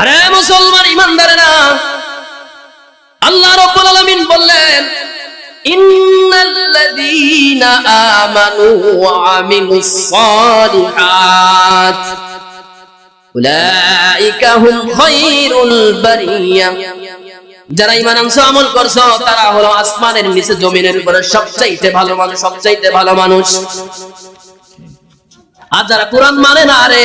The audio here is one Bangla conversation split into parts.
আরে মুসলমান ইমানদারেরা আল্লাহ রাব্বুল আলামিন বললেন, ইন্নাল্লাযীনা আমানু ওয়া আমিলুস সালিহাত। উলাইকা হুম খায়রুল বারিয়া। যারা ইমান আনছো, আমল করছ, তারা হলো আসমানের নিচে, জমিনের উপরে সবচাইতে ভালো মানুষ, সবচাইতে ভালো মানুষ। আর যারা কোরআন মানে না রে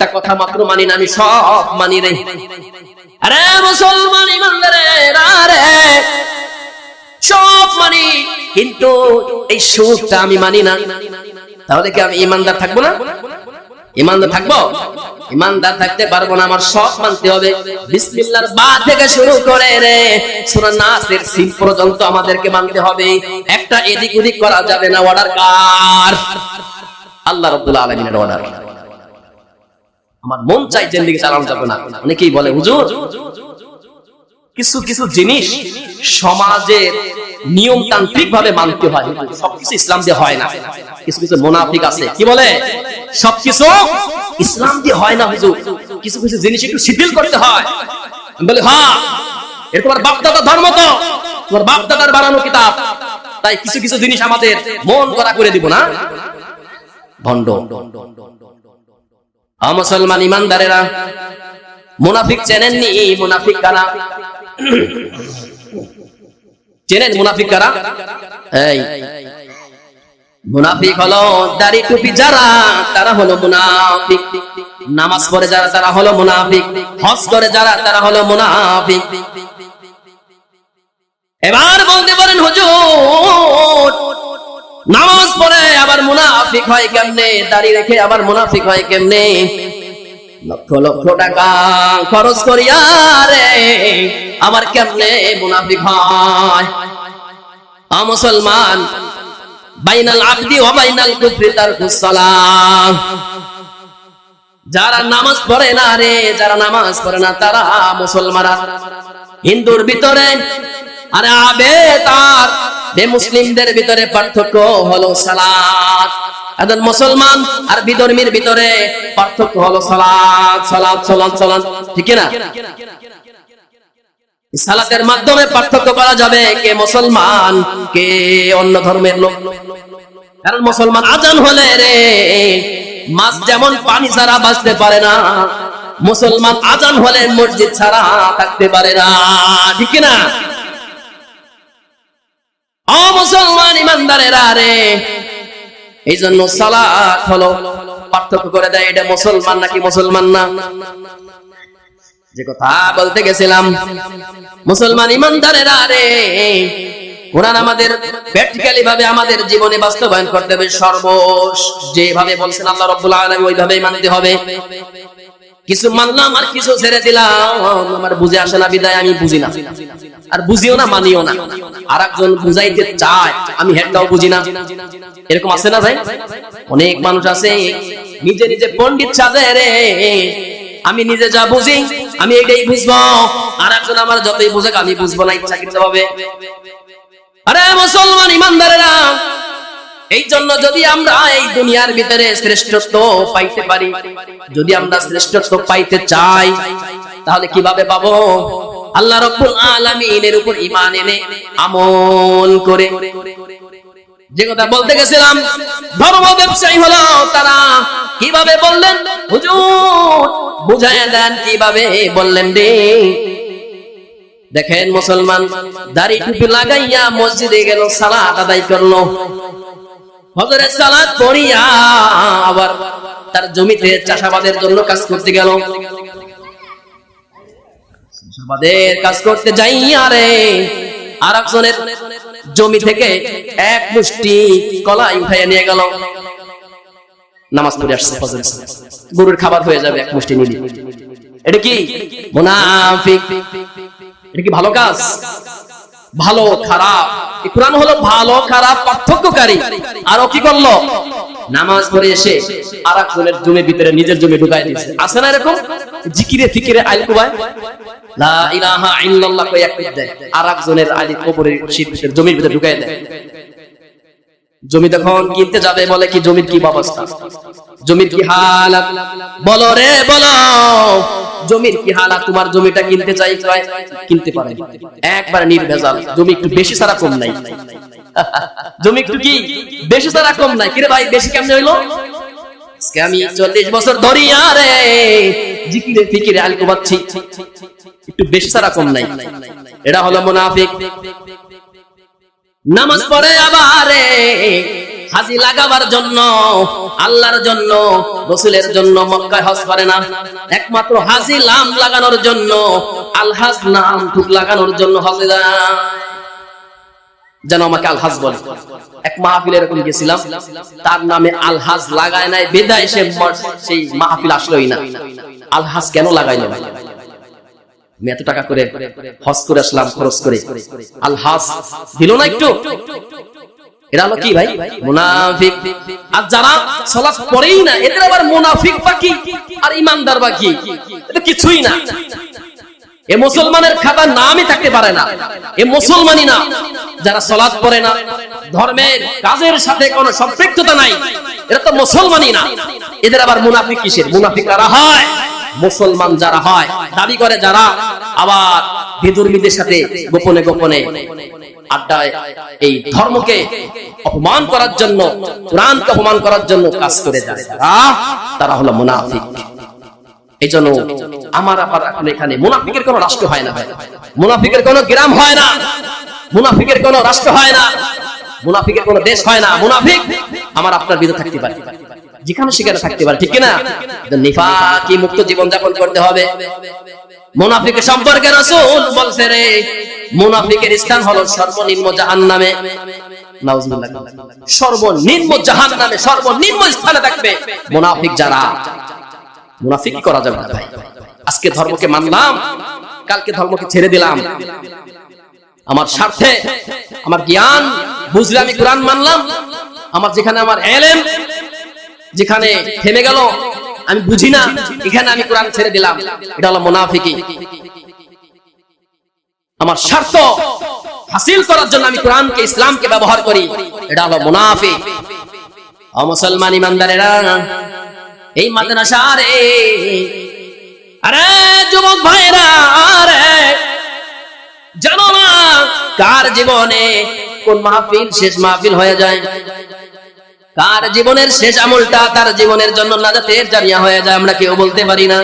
একটা কথা মাত্র মানি না, আমি সব মানি রে। আরে মুসলমান ইমানদারেরা রে সব মানি, কিন্তু এই সুদটা আমি মানি না। তাহলে কি আমি ইমানদার থাকব না? ইমানদার থাকব? ইমানদার থাকতে পারব না, আমার সব মানতে হবে। বিসমিল্লাহর বা থেকে শুরু করে রে, সূরা নাসের সিন পর্যন্ত আমাদেরকে মানতে হবে। একটা এদিক ওদিক করা যাবে না অর্ডার কার? আল্লাহ রাব্বুল আলামিনের অর্ডার আমার মন চাই জিন্দেগি চালানো যাবে না। অনেকেই বলে, হুজুর, কিছু কিছু জিনিস সমাজের নিয়মতান্ত্রিক ভাবে মানতে হয় সবকিছু ইসলাম দিয়ে হয় না। কিছু কিছু মোনাফিক আছে, কি বলে? সবকিছু ইসলাম দিয়ে হয় না, হুজুর। কিছু কিছু জিনিস একটু শিথিল করতে হয়। বলি হ্যাঁ এর তোমার বাপদাদা ধর্ম তো। তোমার বাপদাদার বানানো কিতাব। তাই কিছু কিছু জিনিস আমাদের মন করা করে দিব না। ভণ্ড। মুসলমান ইমানদারেরা, মুনাফিক চেনেননি মুনাফিক কারা চেনেন মুনাফিক কারা এই, মুনাফিক হলো দাড়ি টুপি যারা, তারা হলো মুনাফিক। নামাজ পড়ে যারা, তারা হলো মুনাফিক। হজ করে যারা, তারা হলো মুনাফিক। এবার বলতে পারেন, হুজুর নামাজ পড়ে আবার মুনাফিক হয় কেমনে? দাড়ি রেখে আবার মুনাফিক হয় কেমনে? লক্ষ লক্ষ টাকা খরচ করিয়া রে, আবার কেমনে মুনাফিক হয়? মুসলমান, বাইনাল আবদি ওয়া বাইনাল কুফরি তারকুস সালাম। যারা নামাজ পড়ে না রে, যারা নামাজ পড়ে না, তারা মুসলমানরা। হিন্দুর ভিতরে, আরে আবে তার বে মুসলিমদের ভিতরে পার্থক্য হলো সালাত একজন মুসলমান আর বিধর্মীর ভিতরে পার্থক্য হলো সালাত সালাত সালাত সালাত ঠিক না সালাতের মাধ্যমে পার্থক্য করা যাবে কে মুসলমান, কে অন্য ধর্মের লোক। কারণ মুসলমান আজান হলে রে, মাছ যেমন পানি ছাড়া বাঁচতে পারে না, মুসলমান আজান হলে মসজিদ ছাড়া থাকতে পারে না। ঠিক না ও মুসলমান এই জন্য সালাত হলো পার্থক্য করে দেয়, এটা মুসলমান নাকি মুসলমান না? যে কথা বলতে গেছিলাম, মুসলমান কোরআন আমাদের প্র্যাকটিক্যালি ভাবে আমাদের জীবনে বাস্তবায়ন করতে হবে, সর্বশ যেভাবে বলছেন আল্লাহ রাব্বুল আলামিন, ওইভাবেই মানতে হবে। কিছু মানলাম আর কিছু ছেড়ে দিলাম, আমার বুঝে আসে না, বিদায় আমি বুঝি না। আর বুঝিও না, মানিও না। আর একজন বুঝাইতে চায়, আমি হেডটাও বুঝি না। এরকম আছে না ভাই? অনেক মানুষ আছে, নিজে নিজে পণ্ডিত সাজে রে। আমি নিজে যা বুঝি, আমি এটাই বুঝব। আর একজন আমার যতই বুঝে আমি বুঝব না ইচ্ছাকৃত ভাবে আরে মুসলমান ইমানদারেরা, এই জন্য যদি আমরা এই দুনিয়ার ভিতরে শ্রেষ্ঠত্ব পাইতে পারি, যদি আমরা শ্রেষ্ঠত্ব পাইতে চাই, তাহলে কীভাবে পাবো? আল্লাহ রব্বুল আলামিনের উপর ঈমান এনে আমল করে। যে কথা বলতে গেছিলাম, ধর্ম ব্যবসায়ী হলো তারা। কীভাবে বললেন? হুজুর বুঝায় দেন কীভাবে বললেন রে। দেখেন মুসলমান, দাড়ি টুপি লাগাইয়া মসজিদে গেল, সালাত আদায় করল। হজরের সালাত পড়িয়া আবার তার জমিতে চাষাবাদের জন্য কাজ করতে গেল। চাষাবাদের কাজ করতে যাইয়া রে আর একজনের জমি থেকে এক মুষ্টি কলাই উঠাইয়া নিয়ে গেল। নামাজ পড়ে আসছে সালাত। গরুর খাবার হয়ে যাবে এক মুষ্টি নিলে। এটা কি? মুনাফিক। এটা কি ভালো কাজ? ভালো, খারাপ। কোরআন হলো ভালো, খারাপ, পার্থক্যকারী। আর কি করল? নামাজ পড়ে এসে আর একজনের জমির ভিতরে নিজের জমি ঢুকাই দিয়েছে। আছে না এরকম? জিকিরে ফিকিরে আইল কুবায়? লা ইলাহা ইল্লাল্লাহ কই এক দেয়। আর একজনের আইল কবরের শীত জমির ভিতরে ঢুকাই দেয়। জমি তখন কিনতে যাবে বলে কি জমির কি ব্যবস্থা? জমির কি হালাত? বলো রে, বলো। জমির কি হালাত? তোমার জমিটা কিনতে চাই কিনতে পারে। একবার নির্ভেজাল। জমি একটু বেশি সারা কম নাই। জমি একটু কি? বেশি সারা কম নাই। কিরে ভাই, বেশি কেমনে হইল? আমি চল্লিশ বছর ধরিয়া রে, জিকিরে ফিকিরে আলকো পাচ্ছি একটু বেশি সারা কম নাই। এটা হলো মুনাফিক। নামাজ পড়ে আবারে হাজি লাগাবার জন্য, আল্লাহর জন্য, রসুলের জন্য মক্কায় হজ করে না। একমাত্র হাজি লাম লাগানোর জন্য, আলহাজ নাম ঠুক লাগানোর জন্য হজে যায়। যেন আমাকে আলহাজ বলে। এক মাহফিল এরকম গেছিলাম, তার নামে আলহাজ লাগায় নাই, বেদায় সে সেই মাহফিল আসলোই না। আলহাজ কেন লাগাইলো? আমি এত টাকা করে করে আসলাম, খরচ করে। দিল না একটু? এরা হলো কি ভাই? মুনাফিক। আর যারা পড়েই না, এদের আবার মুনাফিক বাকি আর ইমানদার বাকি। কিছুই না। এ মুসলমানের খাতা নামই থাকতে পারে না। এ মুসলমানই না। যারা সলাৎ পড়ে না, ধর্মের কাজের সাথে কোনো সম্পৃক্ততা নাই। এরা তো মুসলমানই না। এদের আবার মুনাফিক কিসের? মুনাফিক কারা হয় মুসলমান যারা হয়, দাবি করে যারা, আবার বিদুর্মীদের সাথে গোপনে গোপনে এই ধর্মকে অপমান করার জন্য কোরআনকে অপমান করার জন্য কাজ করে যায় তারা হলো মুনাফিক। এই জন্য আমার আবার এখন এখানে মুনাফিকের কোন রাষ্ট্র হয় না মুনাফিকের কোন গ্রাম হয় না। মুনাফিকের কোন রাষ্ট্র হয় না। মুনাফিকের কোন দেশ হয় না। মুনাফিক আমার আপনার বিরুদ্ধে থাকতে পারে। যেখানে সেখানে থাকতে পারে ঠিক না নিফাকি মুক্ত জীবন যাপন করতে হবে। মুনাফিকের সম্পর্কে রাসূল বলছে রে মুনাফিকের স্থান হলো সর্বনিম্ন জাহান্নামে। সর্বনিম্ন জাহান্নামে সর্বনিম্ন স্থানে থাকবে মুনাফিক যারা। মুনাফিকি করা যাবে না ভাই? আজকে ধর্মকে মানলাম কালকে ধর্মকে ছেড়ে দিলাম। আমার স্বার্থে আমার জ্ঞান বুঝলে আমি কোরআন মানলাম। আমার যেখানে আমার এলেম যেখানে থেমে গেল, আমি বুঝি না, এখানে আমি কোরআন ছেড়ে দিলাম। এটা হলো মুনাফিকি। আমার স্বার্থ হাসিল করার জন্য আমি কোরআনকে, ইসলামকে ব্যবহার করি। এটা হলো মুনাফিক। ও মুসলমান ইমানদারেরা, এই মাদ্রাসা রে। আরে যুবক ভাইরা, আরে জানো না কার জীবনে কোন মাহফিল শেষ মাহফিল হয়ে যায়? কার জীবনের শেষ আমলটা তার জীবনের জন্য নাজাতের জারিয়া হয়ে যায়, আমরা কেউ বলতে পারি না।